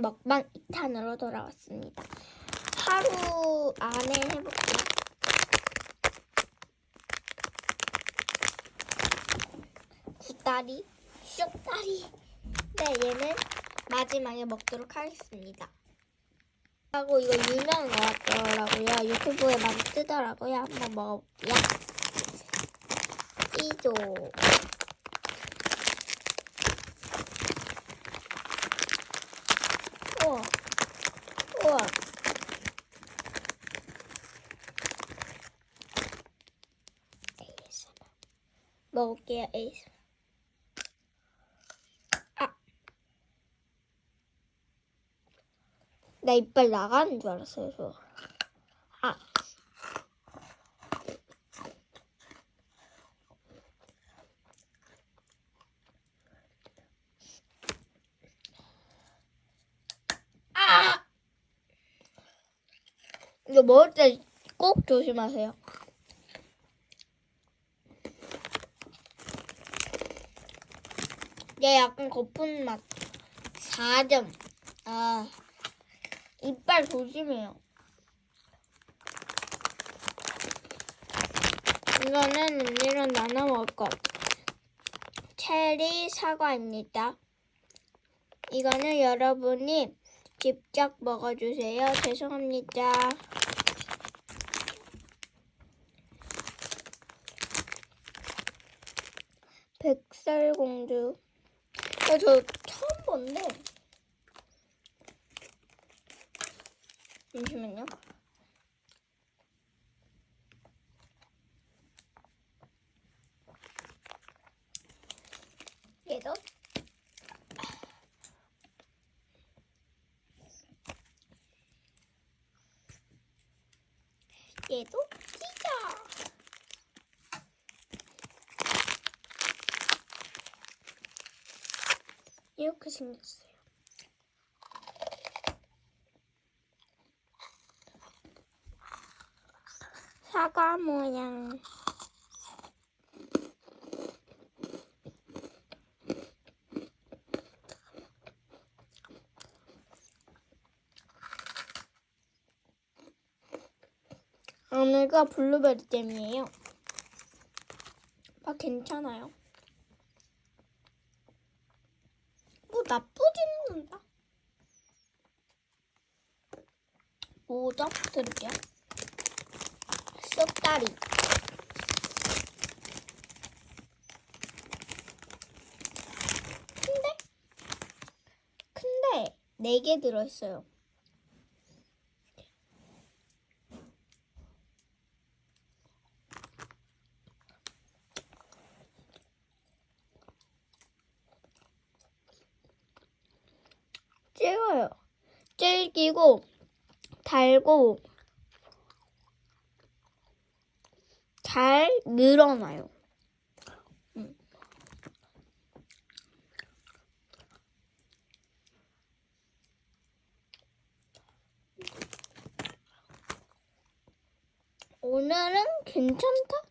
먹방 2탄으로 돌아왔습니다. 하루 안에 해볼게요. 구다리, 쑥다리. 네, 얘는 마지막에 먹도록 하겠습니다. 하고 이거 유명한 것 같더라고요. 유튜브에 많이 뜨더라고요. 한번 먹어볼게요. 이조. 먹을게요, ASMR. 아. 나 이빨 나가는 줄 알았어요, 저. 아. 아! 이거 먹을 때 꼭 조심하세요. 얘 약간 거품 맛. 4점. 아, 이빨 조심해요. 이거는 언니랑 나눠 먹을 것. 체리 사과입니다. 이거는 여러분이 직접 먹어주세요. 죄송합니다. 백설공주. 어, 저 처음 본데. 잠시만요. 얘도 얘도 이렇게 생겼어요. 사과 모양. 오늘가 블루베리 잼이에요. 아, 괜찮아요. 나쁘지는 않다. 5점 드릴게요. 쑥다리. 근데? 근데 4개 들어있어요. 찍어요. 질기고 달고 잘 늘어나요. 음. 오늘은 괜찮다?